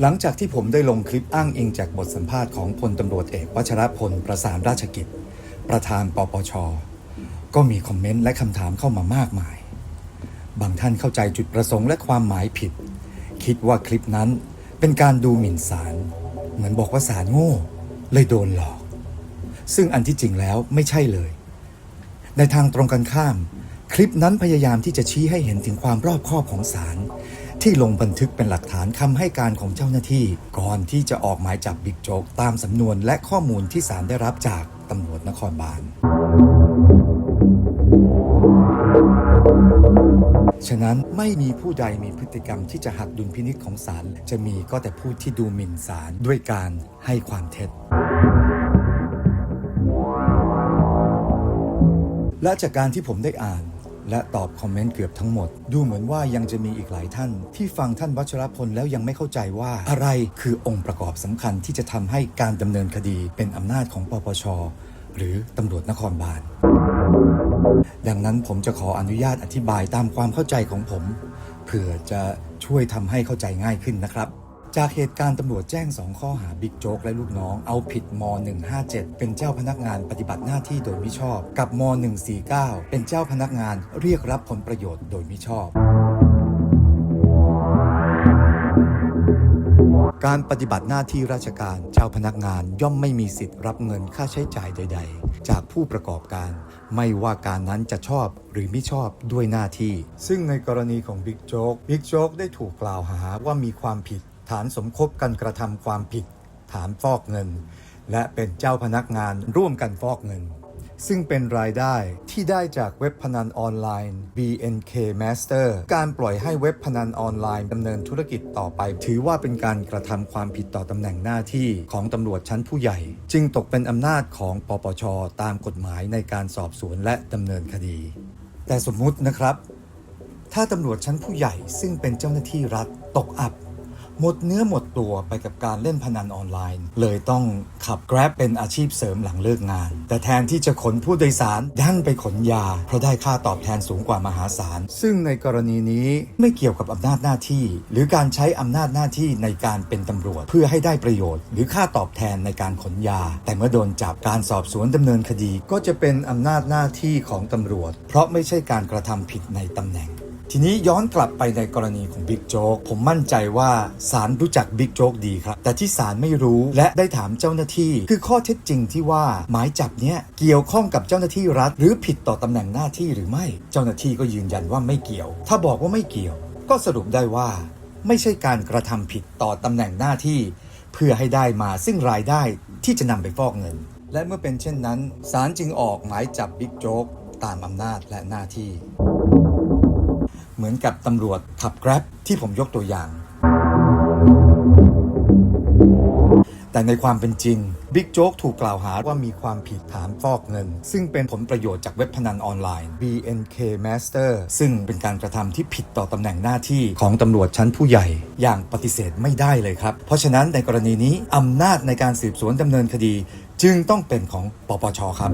หลังจากที่ผมได้ลงคลิปอ้างอิงจากบทสัมภาษณ์ของพลตำรวจเอกวัชรพลประสานราชกิจ ประธานปปช ก็มีคอมเมนต์และคำถามเข้ามามากมาย บางท่านเข้าใจจุดประสงค์และความหมายผิด คิดว่าคลิปนั้นเป็นการดูหมิ่นศาลเหมือนบอกว่าศาลโง่ เลยโดนหลอก ซึ่งอันที่จริงแล้วไม่ใช่เลย ในทางตรงกันข้าม คลิปนั้นพยายามที่จะชี้ให้เห็นถึงความรอบคอบของศาล ที่ลงบันทึกเป็นหลักฐานคำให้การของเจ้าหน้าที่ ก่อนที่จะออกหมายจับบิ๊กโจ๊กตามสำนวนและข้อมูลที่ศาลได้รับจากตำรวจนครบาลฉะนั้นไม่มีผู้ใดมีพฤติกรรมที่จะหักดุลพินิจของศาลจะมีก็แต่ผู้ที่ดูหมิ่นศาลด้วยการให้ความเท็จ และจากการที่ผมได้อ่าน และตอบคอมเมนต์เกือบทั้งหมด ดูเหมือนว่ายังจะมีอีกหลายท่าน ที่ฟังท่านวัชรพลแล้วยังไม่เข้าใจว่าอะไรคือองค์ประกอบสำคัญที่จะทำให้การดำเนินคดีเป็นอำนาจของปปช หรือตำรวจนครบาลดังนั้นผมจะขออนุญาตอธิบายตามความเข้าใจของผมเผื่อจะช่วยทำให้เข้าใจง่ายขึ้นนะครับ จากเหตุการณ์ตำรวจแจ้ง 2 ข้อหาบิ๊กโจ๊กและลูกน้อง เอาผิดม 157 เป็นเจ้าพนักงานปฏิบัติหน้าที่โดยมิชอบ กับม 149 เป็นเจ้าพนักงานเรียกรับผลประโยชน์โดยมิชอบ การปฏิบัติหน้าที่ราชการ เจ้าพนักงานย่อมไม่มีสิทธิ์รับเงินค่าใช้จ่ายใด ๆ จากผู้ประกอบการ ไม่ว่าการนั้นจะชอบหรือไม่ชอบด้วยหน้าที่ ซึ่งในกรณีของบิ๊กโจ๊กบิ๊กโจ๊กได้ถูกกล่าวหาว่ามีความผิด ฐานสมคบกันกระทำความผิด ฐานฟอกเงิน และเป็นเจ้าพนักงานร่วมกันฟอกเงิน ซึ่งเป็นรายได้ที่ได้จากเว็บพนันออนไลน์ BNK Master การปล่อยให้เว็บพนันออนไลน์ดำเนินธุรกิจต่อไป ถือว่าเป็นการกระทำความผิดต่อตำแหน่งหน้าที่ของตำรวจชั้นผู้ใหญ่ จึงตกเป็นอำนาจของปปช ตามกฎหมายในการสอบสวนและดำเนินคดี แต่สมมุตินะครับถ้าตำรวจชั้นผู้ใหญ่ซึ่งเป็นเจ้าหน้าที่รัฐตกอับ หมดเนื้อหมดตัวไปกับการเล่นพนันออนไลน์ เลยต้องขับ Grab เป็นอาชีพเสริมหลังเลิกงาน แต่แทนที่จะขนผู้โดยสารดันไปขนยา เพราะได้ค่าตอบแทนสูงกว่ามหาศาล ซึ่งในกรณีนี้ไม่เกี่ยวกับอำนาจหน้าที่ หรือการใช้อำนาจหน้าที่ในการเป็นตำรวจ เพื่อให้ได้ประโยชน์ หรือค่าตอบแทนในการขนยา แต่เมื่อโดนจับการสอบสวนดำเนินคดีก็จะเป็นอำนาจหน้าที่ของตำรวจ เพราะไม่ใช่การกระทำผิดในตำแหน่ง ทีนี้ย้อนกลับไปในกรณีของบิ๊กโจ๊กผมมั่นใจว่าศาลรู้จักบิ๊กโจ๊กดีครับ แต่ที่ศาลไม่รู้และได้ถามเจ้าหน้าที่ คือข้อเท็จจริงที่ว่าหมายจับเนี้ยเกี่ยวข้องกับเจ้าหน้าที่รัฐ หรือผิดต่อตำแหน่งหน้าที่หรือไม่ เจ้าหน้าที่ก็ยืนยันว่าไม่เกี่ยว ถ้าบอกว่าไม่เกี่ยว ก็สรุปได้ว่า ไม่ใช่การกระทำผิดต่อตำแหน่งหน้าที่ เพื่อให้ได้มาซึ่งรายได้ที่จะนำไปฟอกเงิน และเมื่อเป็นเช่นนั้นศาลจึงออกหมายจับบิ๊กโจ๊กตามอำนาจและหน้าที่ เหมือนกับตำรวจขับ Grab ที่ผมยกตัวอย่าง แต่ในความเป็นจริงบิ๊กโจ๊กถูกกล่าวหาว่ามีความผิดฐานฟอกเงิน ซึ่งเป็นผลประโยชน์จากเว็บพนันออนไลน์ BNK Master ซึ่งเป็นการกระทำที่ผิดต่อตำแหน่งหน้าที่ของตำรวจชั้นผู้ใหญ่ อย่างปฏิเสธไม่ได้เลยครับ เพราะฉะนั้นในกรณีนี้อำนาจในการสืบสวนดำเนินคดี จึงต้องเป็นของปปชครับ